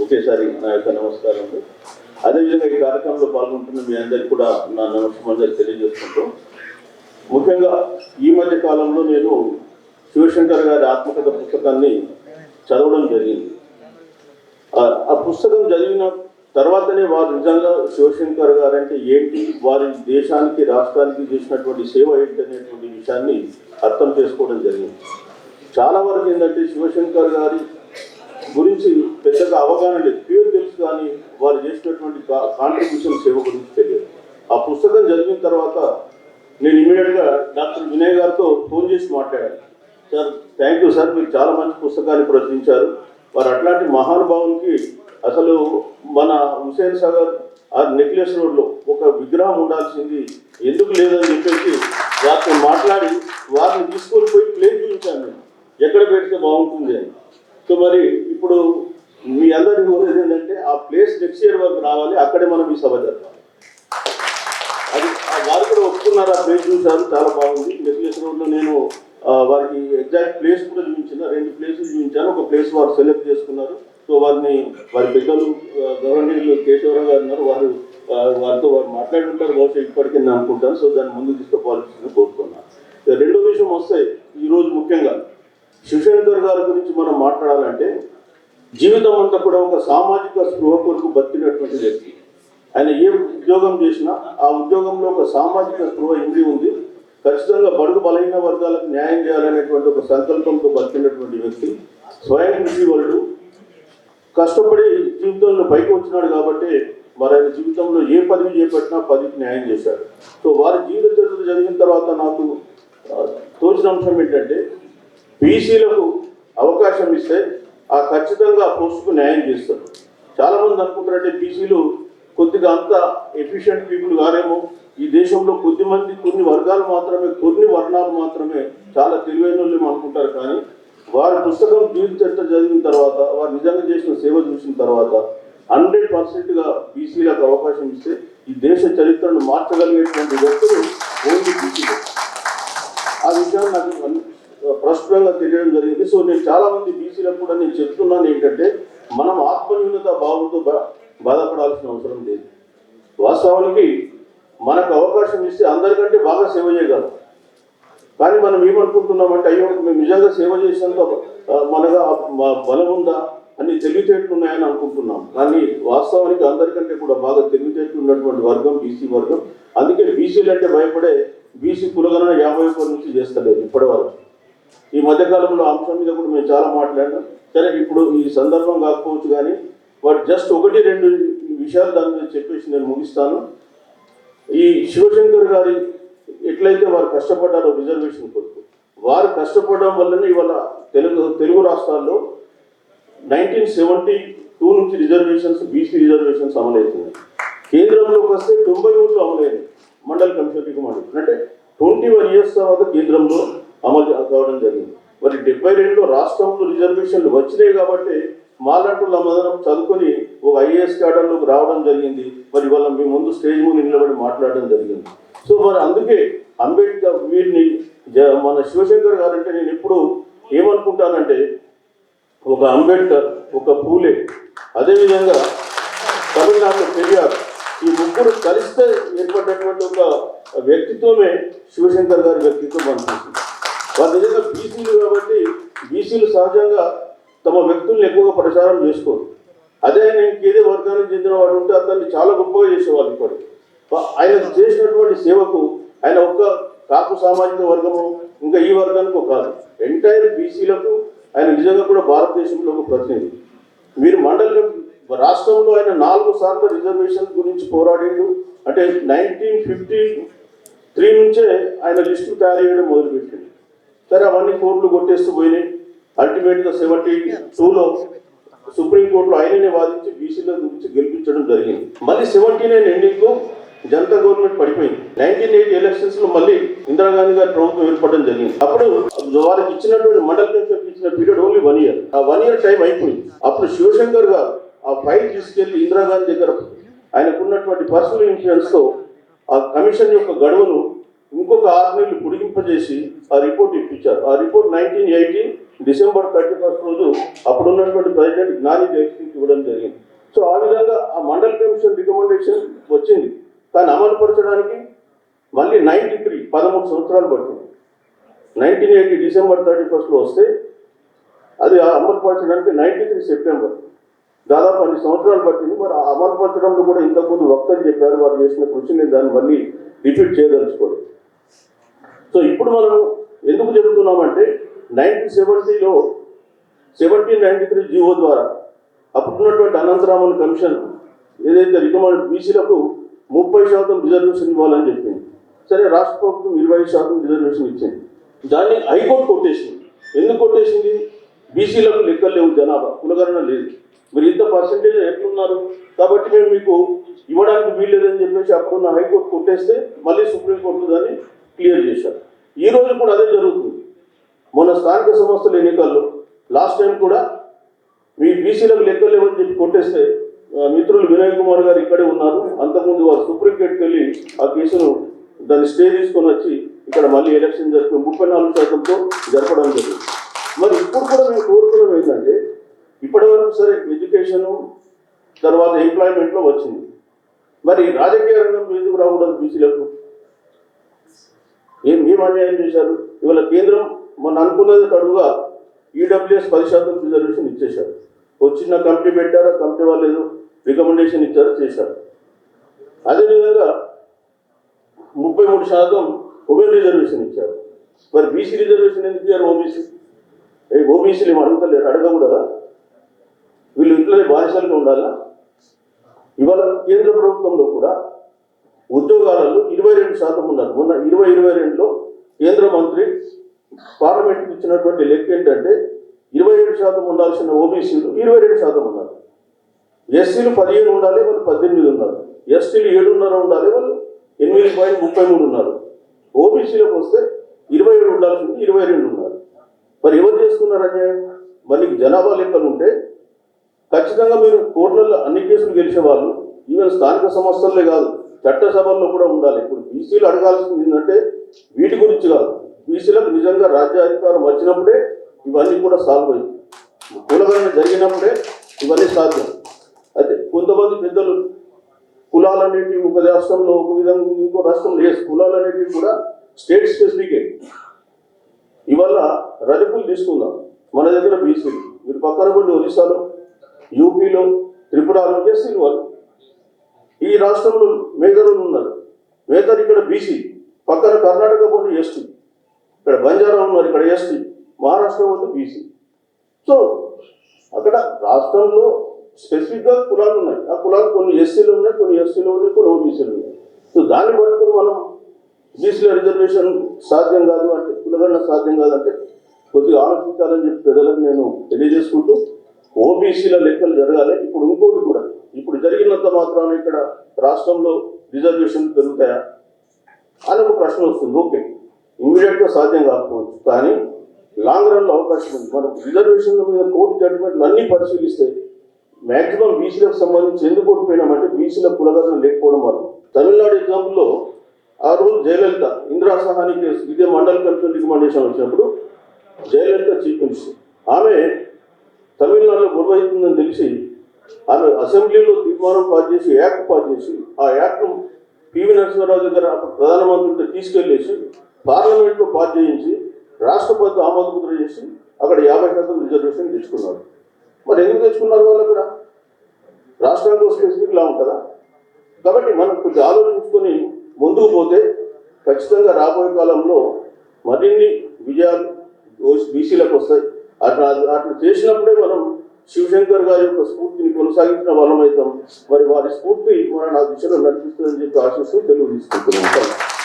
ఒకేసారి నా యొక్క నమస్కారం అదేవిధంగా ఈ కార్యక్రమంలో పాల్గొంటున్న మీ అందరికి కూడా నా నమస్కారం తెలియజేసుకుంటూ ముఖ్యంగా ఈ మధ్య కాలంలో నేను శివశంకర్ గారి ఆత్మకథ పుస్తకాన్ని చదవడం జరిగింది. ఆ- ఆ పుస్తకం చదివిన తర్వాతనే వారు నిజంగా శివశంకర్ గారు అంటే ఏంటి వారి దేశానికి రాష్ట్రానికి చేసినటువంటి సేవ ఏంటి అనేటువంటి విషయాన్ని అర్థం చేసుకోవడం జరిగింది. చాలా వరకు ఏంటంటే శివశంకర్ గారి గురించి పెద్దగా అవగాహన లేదు. పేరు తెలుసు కానీ వారు చేసినటువంటి కాంట్రిబ్యూషన్ సేవ గురించి తెలియదు. ఆ పుస్తకం చదివిన తర్వాత నేను ఇమీడియట్గా డాక్టర్ వినయ్ గారితో ఫోన్ చేసి మాట్లాడాను. సార్ థ్యాంక్ యూ సార్ మీరు చాలా మంచి పుస్తకాన్ని ప్రచురించారు. వారు అట్లాంటి మహానుభావునికి అసలు మన హుసేన్ సాగర్ ఆ నెక్లెస్ రోడ్లో ఒక విగ్రహం ఉండాల్సింది ఎందుకు లేదని చెప్పేసి వారితో మాట్లాడి వారిని తీసుకొని పోయి ప్లేస్ చూపించాను నేను. ఎక్కడ పెడితే బాగుంటుంది అని. సో మరి ఇప్పుడు మీ అందరి కోరేది ఏంటంటే ఆ ప్లేస్ నెక్స్ట్ ఇయర్ వరకు రావాలి అక్కడే మనం ఈ సభ జరపాలి. అది వారు కూడా ఒప్పుకున్నారు ఆ ప్లేస్ చూశారు చాలా బాగుంది. నెక్లెస్ రోడ్లో నేను వారికి ఎగ్జాక్ట్ ప్లేస్ కూడా చూపించిన రెండు ప్లేసులు చూపించాను. ఒక ప్లేస్ వారు సెలెక్ట్ చేసుకున్నారు. సో వారిని వారి పెద్దలు ఆ, కేశవరావు గారు ఉన్నారు. వారు వారితో వారు మాట్లాడి ఉంటారు బహుశా ఇప్పటికీ నేను అనుకుంటాను. సో దాన్ని ముందు తీసుకోవాల్సింది కోరుకున్నాను రెండో విషయం వస్తాయి. ఈరోజు ముఖ్యంగా శివశంకర్ గారి గురించి మనం మాట్లాడాలంటే జీవితం అంతా కూడా ఒక సామాజిక స్పృహ కొరకు బతికినటువంటి వ్యక్తి. ఆయన ఏ ఉద్యోగం చేసినా ఆ ఉద్యోగంలో ఒక సామాజిక స్పృహ ఇంది ఉంది. ఖచ్చితంగా బడుగు బలహీన వర్గాలకు న్యాయం చేయాలనేటువంటి ఒక సంకల్పంతో బతికినటువంటి వ్యక్తి. స్వయం కృషి వాళ్ళు కష్టపడి జీవితంలో పైకి వచ్చినాడు కాబట్టి మరి ఆయన జీవితంలో ఏ పదవి చేపట్టినా పదికి న్యాయం చేశాడు. సో వారి జీవిత చరిత్ర జరిగిన తర్వాత నాకు తోచిన అంశం ఏంటంటే బీసీలకు అవకాశం ఇస్తే ఆ ఖచ్చితంగా పోస్టుకు న్యాయం చేస్తారు. చాలా మంది అనుకుంటారంటే బీసీలు కొద్దిగా అంత ఎఫిషియెంట్ పీపుల్ కారేమో. ఈ దేశంలో కొద్దిమంది కొన్ని వర్గాలు మాత్రమే కొన్ని వర్ణాలు మాత్రమే చాలా తెలివైన వాళ్ళు అనుకుంటారు కానీ వారి పుస్తకం జీవిత చరిత్ర చదివిన తర్వాత వారు నిజంగా చేసిన సేవ చూసిన తర్వాత హండ్రెడ్ పర్సెంట్గా బీసీలకు అవకాశం ఇస్తే ఈ దేశ చరిత్రను మార్చగలిగేటువంటి వ్యక్తులు ఓన్లీ బీసీలు. ఆ విషయాన్ని నాకు అన్- తెలియడం జరిగింది. సో నేను చాలా మంది బీసీలకు కూడా నేను చెప్తున్నాను ఏంటంటే మనం ఆత్మన్యూనత భావంతో బా బాధపడాల్సిన అవసరం లేదు. వాస్తవానికి మనకు అవకాశం ఇస్తే అందరికంటే బాగా సేవ చేయగలం. కానీ మనం ఏమనుకుంటున్నామంటే అయ్యో మేము నిజంగా సేవ చేసినంత మనగా బలం ఉందా? అన్ని తెలివితేటలు ఉన్నాయని అనుకుంటున్నాం. కానీ వాస్తవానికి అందరికంటే కూడా బాగా తెలివితేటలు ఉన్నటువంటి వర్గం బీసీ వర్గం. అందుకే బీసీలు అంటే భయపడే బీసీ కులగణన యాభై ఒకటి నుంచి చేస్తలేదు ఇప్పటి వరకు ఈ మధ్యకాలంలో అంశం మీద కూడా మేము చాలా మాట్లాడినాం. సరే ఇప్పుడు ఈ సందర్భం కాకపోవచ్చు కానీ వాటి జస్ట్ ఒకటి రెండు విషయాలు దాని మీద చెప్పేసి నేను ముగిస్తాను. ఈ శివశంకర్ గారి ఎట్లయితే వారు కష్టపడ్డారో రిజర్వేషన్ కొరకు వారు కష్టపడడం వల్లనే ఇవాళ తెలుగు తెలుగు రాష్ట్రాల్లో నైన్టీన్ సెవెంటీ టూ నుంచి రిజర్వేషన్స్ బీసీ రిజర్వేషన్స్ అమలవుతున్నాయి. కేంద్రంలోకి వస్తే తొంభై మూడులో అమలైనవి మండల కమిషన్ రికమెండేషన్ అంటే ట్వంటీ వన్ ఇయర్స్ తర్వాత కేంద్రంలో అమలు కావడం జరిగింది. మరి డెబ్బై రెండులో రాష్ట్రంలో రిజర్వేషన్లు వచ్చినాయి కాబట్టి మాలాంటి అందరం చదువుకొని ఒక ఐఏఎస్ క్యాడర్లోకి రావడం జరిగింది. మరి వాళ్ళ మీ ముందు స్టేజ్ ముందు నిలబడి మాట్లాడడం జరిగింది. సో మరి అందుకే అంబేద్కర్ వీరిని జ- మన శివశంకర్ గారంటే నేను ఎప్పుడు ఏమనుకుంటానంటే ఒక అంబేద్కర్ ఒక పూలే. అదేవిధంగా తమిళనాడు పెరియార్ ఈ ముగ్గురు కలిస్తే ఏర్పడినటువంటి ఒక వ్యక్తిత్వమే శివశంకర్ గారి వ్యక్తిత్వం అనిపిస్తుంది వారు నిజంగా బీసీలు కాబట్టి బీసీలు సహజంగా తమ వ్యక్తుల్ని ఎక్కువగా ప్రచారం చేసుకోరు. అదే ఆయన ఇంకేదే వర్గానికి చెందిన వాడు ఉంటే అతన్ని చాలా గొప్పగా చేసేవాళ్ళు ఇప్పుడు. ఆయన చేసినటువంటి సేవకు ఆయన ఒక్క కాపు సామాజిక వర్గము ఇంకా ఈ వర్గానికి కాదు. ఎంటైర్ బీసీలకు ఆయన నిజంగా కూడా భారతదేశంలో ఒక ప్రతినిధి. మీరు మండలి రాష్ట్రంలో ఆయన నాలుగు సార్లు రిజర్వేషన్ గురించి పోరాడిండు. అంటే నైన్టీన్ ఫిఫ్టీ త్రీ నుంచే ఆయన లిస్టు తయారు చేయడం మొదలుపెట్టింది సరే అవన్నీ కోర్టులు కొట్టేస్తూ పోయినాయి. అల్టిమేట్గా సెవెంటీ టూలో సుప్రీంకోర్టులో ఆయననే వాదించి బీసీల గురించి గెలిపించడం జరిగింది. మళ్ళీ సెవెంటీ నైన్ ఎండింగ్కు జనతా గవర్నమెంట్ పడిపోయింది. నైన్టీన్ ఎయిటీ ఎలక్షన్స్లో మళ్ళీ ఇందిరాగాంధీ గారి ప్రభుత్వం ఏర్పడడం జరిగింది. అప్పుడు వారికి ఇచ్చినటువంటి మండల కమిషన్ ఇచ్చిన పీరియడ్ ఓన్లీ వన్ ఇయర్ ఆ వన్ ఇయర్ టైం అయిపోయింది. అప్పుడు శివశంకర్ గారు ఆ ఫైల్ తీసుకెళ్ళి ఇందిరాగాంధీ దగ్గర ఆయనకున్నటువంటి పర్సనల్ ఇన్ఫ్లుయెన్స్తో ఆ కమిషన్ యొక్క గడువును ఇంకొక ఆరు నెలలు పొడిగింపజేసి ఆ రిపోర్ట్ ఇప్పించారు. ఆ report nineteen eighty December thirty first రోజు అప్పుడు ఉన్నటువంటి ప్రెసిడెంట్ జ్ఞాని జయశ్రీకి ఇవ్వడం జరిగింది. సో ఆ విధంగా ఆ మండల్ కమిషన్ రికమెండేషన్ వచ్చింది. కానీ అమలుపరచడానికి మళ్ళీ నైన్టీ త్రీ పదమూడు సంవత్సరాలు పట్టింది నైన్టీన్ ఎయిటీ డిసెంబర్ థర్టీ ఫస్ట్లో వస్తే అది అమలుపరచడానికి నైన్టీ త్రీ సెప్టెంబర్ దాదాపు అన్ని సంవత్సరాలు పట్టింది. మరి ఆ కూడా ఇంతకుముందు వక్తలు చెప్పారు వారు చేసిన కృషి నేను దాన్ని మళ్ళీ రిపీట్ చేయదలుచుకోలేదు. సో ఇప్పుడు మనం ఎందుకు చెబుతున్నామంటే nineteen సెవెంటీలో seventeen ninety three G O ద్వారా అప్పుడున్నటువంటి అనంతరామన్ కమిషన్ ఏదైతే రికమెండ్ బీసీలకు ముప్పై శాతం రిజర్వేషన్ ఇవ్వాలని చెప్పింది. సరే రాష్ట్ర ప్రభుత్వం ఇరవై శాతం రిజర్వేషన్ ఇచ్చింది. దాన్ని హైకోర్టు కొట్టేసింది. ఎందుకు కొట్టేసింది? బీసీలకు లెక్కలు లేవు జనాభా కులగణన లేదు. మీరు ఇంత పర్సంటేజ్ ఎట్లున్నారు? కాబట్టి మేము మీకు ఇవ్వడానికి వీల్లేదని చెప్పేసి అప్పుడున్న హైకోర్టు కొట్టేస్తే మళ్ళీ సుప్రీంకోర్టు దాన్ని క్లియర్ చేశారు. ఈ రోజు కూడా అదే జరుగుతుంది. మొన్న స్థానిక సంస్థల ఎన్నికల్లో లాస్ట్ టైం కూడా మీ బీసీలకు లెక్కలు లేవని చెప్పి కొట్టేస్తే మిత్రులు వినయ్ కుమార్ గారు ఇక్కడే ఉన్నారు. అంతకుముందు వారు సుప్రీంకోర్టుకి వెళ్ళి ఆ కేసును దాన్ని స్టే తీసుకొని వచ్చి ఇక్కడ మళ్ళీ ఎలక్షన్ జరిపి ముప్పై నాలుగు శాతంతో జరపడం జరిగింది. మరి ఇప్పుడు కూడా మేము కోరుకోవడం ఏంటంటే ఇప్పటి వరకు సరే ఎడ్యుకేషన్ తర్వాత ఎంప్లాయ్మెంట్లో వచ్చింది. మరి రాజకీయ రంగం ఎందుకు రాకూడదు బీసీలకు? ఏం ఏం అన్యాయం చేశారు? ఇవాళ కేంద్రం మొన్న అనుకున్నది కడుగా ఈడబ్ల్యూఎస్ పది శాతం రిజర్వేషన్ ఇచ్చేశారు. వచ్చిన కంపెనీ కమిటీ కంపెనీ కమిటీ వాళ్ళు ఏదో రికమెండేషన్ ఇచ్చారు? చేశారు. అదేవిధంగా ముప్పై మూడు శాతం ఉమెన్ రిజర్వేషన్ ఇచ్చారు. మరి బీసీ రిజర్వేషన్ ఎందుకు ఇచ్చారు ఓబీసీ ఓబీసీలు ఏమి అడుగుతలేరు? అడగకూడదా? వీళ్ళు ఇంట్లోనే బానిసలుగా ఉండాలా? ఇవాళ కేంద్ర ప్రభుత్వంలో కూడా ఉద్యోగాలలో ఇరవై రెండు శాతం ఉన్నారు. మొన్న ఇరవై ఇరవై రెండులో కేంద్ర మంత్రి పార్లమెంట్కి ఇచ్చినటువంటి లెక్క ఏంటంటే ఇరవై ఏడు శాతం ఉండాల్సిన ఓబీసీలు ఇరవై రెండు శాతం ఉన్నారు. ఎస్సీలు పదిహేను ఉండాలి వాళ్ళు పద్దెనిమిది ఉన్నారు. ఎస్టీలు ఏడున్నర ఉండాలి వాళ్ళు ఎనిమిది పాయింట్ ముప్పై మూడు ఉన్నారు. ఓబీసీలకు వస్తే ఇరవై ఏడు ఉండాల్సింది ఇరవై రెండు ఉన్నారు. మరి ఎవరు చేస్తున్నారు అన్యాయం? మరి జనాభా లెక్కలు ఉంటే ఖచ్చితంగా మీరు కోర్టులలో అన్ని కేసులు గెలిచే వాళ్ళు. ఈవెన్ స్థానిక సంస్థలే కాదు చట్టసభల్లో కూడా ఉండాలి. ఇప్పుడు బీసీలు అడగాల్సింది ఏంటంటే వీటి గురించి కాదు. బీసీలకు నిజంగా రాజ్యాధికారం వచ్చినప్పుడే ఇవన్నీ కూడా సాల్వ్ అయింది కులగణన జరిగినప్పుడే ఇవన్నీ సాధ్యం. అయితే కొంతమంది పెద్దలు కులాలనేటివి ఒక రాష్ట్రంలో ఒక విధంగా ఇంకో రాష్ట్రంలో లేదు. కులాలనేటివి కూడా స్టేట్ స్పెసిఫికే. ఇవల్ల రజకులు తీసుకుందాం. మన దగ్గర బీసీలు. మీరు పక్కన పడి ఒరిస్సాలో యూపీలో త్రిపురలో ఎస్సీలు వాళ్ళు ఈ రాష్ట్రంలో మేదరులు ఉన్నారు. మేదరు ఇక్కడ బీసీ పక్కన కర్ణాటక పోటీ ఎస్టీ ఇక్కడ బంజారా ఉన్నారు ఇక్కడ ఎస్టీ మహారాష్ట్ర పోతే బీసీ. సో అక్కడ రాష్ట్రంలో స్పెసిఫిక్గా కులాలు ఉన్నాయి. ఆ కులాలు కొన్ని ఎస్సీలు ఉన్నాయి కొన్ని ఎస్సీలు ఉన్నాయి కొన్ని ఓబీసీలు ఉన్నాయి. సో దాన్ని పట్టుకుని మనం బీసీల రిజర్వేషన్ సాధ్యం కాదు అంటే కులగణన సాధ్యం కాదంటే కొద్దిగా ఆలోచించాలని చెప్పి ప్రజలకు నేను తెలియజేసుకుంటూ ఓబీసీల లెక్కలు జరగాలి. ఇప్పుడు ఇంకోటి కూడా మాత్రాన ఇక్కడ రాష్ట్రంలో రిజర్వేషన్ పెరుగుతాయా అని ఒక ప్రశ్న వస్తుంది. ఓకే. ఇమీడియట్గా సాధ్యం కాకపోవచ్చు. కానీ లాంగ్ రన్లో అవకాశం ఉంది. మనం రిజర్వేషన్ల మీద కోర్టు జడ్జిమెంట్లు అన్నీ పరిశీలిస్తే మాక్సిమం బీసీలకు సంబంధించి ఎందుకు ఓడిపోయినామంటే బీసీల కులగణన లేకపోవడం వల్ల. తమిళనాడు ఎగ్జాంపుల్లో ఆ రోజు జయలలిత ఇందిరా సహాని కేసు ఇదే మండల కమిషన్ రికమెండేషన్ వచ్చినప్పుడు జయలలిత చీఫ్ మినిస్టర్. ఆమె తమిళనాడులో గొడవ అవుతుందని తెలిసి ఆమె అసెంబ్లీలో తీర్మానం పాస్ చేసి యాక్ట్ పాస్ చేసి ఆ యాక్ట్ను పివి నరసింహారావు దగ్గర ప్రధానమంత్రితో తీసుకెళ్ళేసి పార్లమెంట్లో పాస్ చేయించి రాష్ట్రపతి ఆమోదముద్ర చేసి అక్కడ యాభై శాతం రిజర్వేషన్ తెచ్చుకున్నారు. మరి ఎందుకు తెచ్చుకున్నారు వాళ్ళు అక్కడ? రాష్ట్రానికి స్పెసిఫిక్ లా ఉంటుందా? కాబట్టి మనం కొంచెం ఆలోచించుకొని ముందుకు పోతే ఖచ్చితంగా రాబోయే కాలంలో మరిన్ని విజయాలు బీసీలకు వస్తాయి. అట్లా అట్లా చేసినప్పుడే మనం శివశంకర్ గారి యొక్క స్ఫూర్తిని కొనసాగించిన వాళ్ళమైతాం. మరి వారి స్ఫూర్తి మన నా దిశలో నడిపిస్తుందని చెప్పి ఆశిస్తూ తెలుగు తీసుకుంటున్నాం